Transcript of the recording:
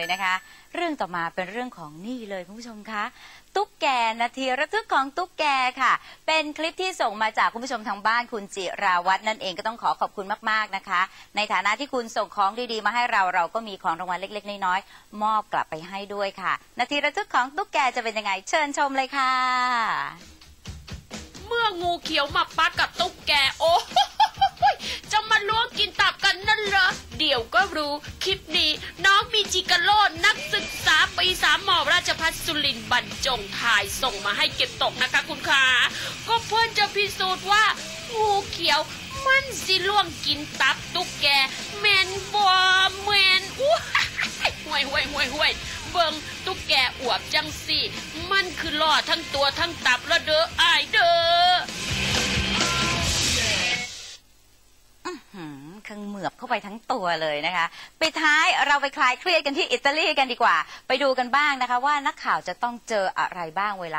เลยนะคะ เรื่องต่อมาเป็นเรื่องของนี่เลยคุณผู้ชมคะ ตุ๊กแกนาทีระทึกของตุ๊กแกค่ะ เป็นคลิปที่ส่งมาจากคุณผู้ชมทางบ้านคุณจิราวัฒน์นั่นเองก็ต้องขอขอบคุณมากๆนะคะ ในฐานะที่คุณส่งของดีๆมาให้เราเราก็มีของรางวัลเล็ก ๆ น้อยๆมอบกลับไปให้ด้วยค่ะ นาทีระทึกของตุ๊กแกจะเป็นยังไงเชิญชมเลยค่ะ เมื่องูเขียวมาปัดกับตุ๊กแกโอ้โห คลิปนี้ น้องมีจิกาโลนักศึกษาปีสามหมอราชพัฒสุรินบรรจงถ่ายส่งมาให้เก็บตกนะคะคุณขาก็เพื่อนจะพิสูจน์ว่างูเขียวมันสิล่วงกินตับตุ๊กแกแมนบอแมนอู้ห่วยห่วยห่วยห่วยเบิงตุ๊กแกอวบจังสิมันคือล่อทั้งตัวทั้งตับแล้ว มือบเข้าไปทั้งตัวเลยนะคะปิดท้ายเราไปคลายเครียดกันที่อิตาลีกันดีกว่า ไปดูกันบ้างนะคะ ว่านักข่าวจะต้องเจออะไรบ้างเวลา